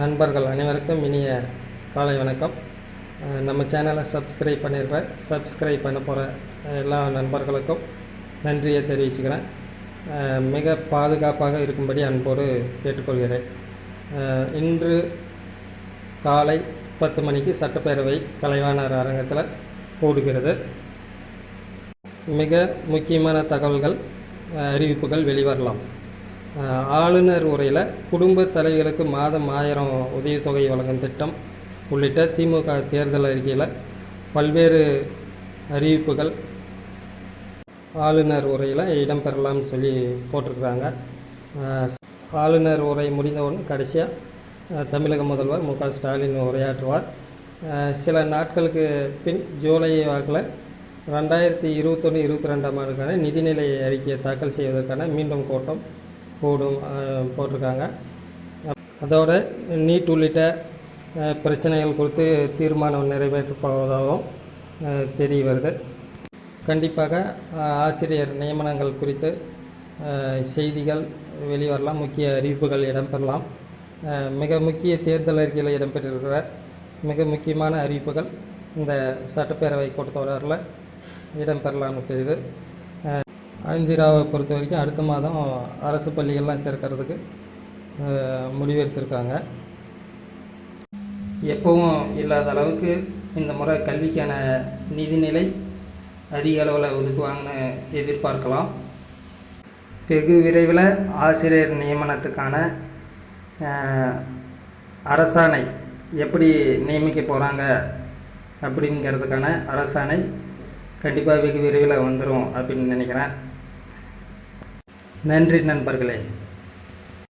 நண்பர்கள் அனைவருக்கும் இனிய காலை வணக்கம். நம்ம சேனலை சப்ஸ்கிரைப் பண்ணியிருப்பேன் சப்ஸ்கிரைப் பண்ண போகிற எல்லா நண்பர்களுக்கும் நன்றியை தெரிவிச்சுக்கிறேன். மிக பாதுகாப்பாக இருக்கும்படி அன்போடு கேட்டுக்கொள்கிறேன். இன்று காலை பத்து மணிக்கு சட்டப்பேரவை கலைவாணர் அரங்கத்தில் கூடுகிறது மிக முக்கியமான தகவல்கள் அறிவிப்புகள் வெளிவரலாம். ஆளுநர் உரையில் குடும்ப தலைவர்களுக்கு மாதம் ஆயிரம் உதவித்தொகை வழங்கும் திட்டம் உள்ளிட்ட திமுக தேர்தல் அறிக்கையில் பல்வேறு அறிவிப்புகள் ஆளுநர் உரையில் இடம்பெறலாம்னு சொல்லி போட்டிருக்கிறாங்க. ஆளுநர் உரை முடிந்தவுடன் கடைசியாக தமிழக முதல்வர் மு க ஸ்டாலின் உரையாற்றுவார். சில நாட்களுக்கு பின் ஜூலை வாக்கில் ரெண்டாயிரத்தி இருபத்தொன்று இருபத்தி ரெண்டாம் ஆண்டுக்கான நிதிநிலை அறிக்கையை தாக்கல் செய்வதற்கான மீண்டும் கூட்டம் போடும் போட்டிருக்காங்க. அதோட நீட் உள்ளிட்ட பிரச்சனைகள் குறித்து தீர்மானம் நிறைவேற்றப் போவதாகவும் தெரிய வருது. கண்டிப்பாக ஆசிரியர் நியமனங்கள் குறித்து செய்திகள் வெளிவரலாம் முக்கிய அறிவிப்புகள் இடம்பெறலாம். மிக முக்கிய தேர்தல் அறிக்கையில் இடம்பெற்றிருக்கிற மிக முக்கியமான அறிவிப்புகள் இந்த சட்டப்பேரவை கூட்டத்தொடரில் இடம்பெறலாம்னு தெரியுது. ஆந்திராவை பொறுத்த வரைக்கும் அடுத்த மாதம் அரசு பள்ளிகள்லாம் திறக்கிறதுக்கு முடிவெடுத்திருக்காங்க. எப்பவும் இல்லாத அளவுக்கு இந்த முறை கல்விக்கான நிதிநிலை அதிக அளவில் ஒதுக்குவாங்கன்னு எதிர்பார்க்கலாம். வெகு விரைவில் ஆசிரியர் நியமனத்துக்கான அரசாணை எப்படி நியமிக்க போகிறாங்க அப்படிங்கிறதுக்கான அரசாணை கண்டிப்பாக வெகு விரைவில் வந்துடும் அப்படின்னு நினைக்கிறேன். நன்றி நண்பர்களே.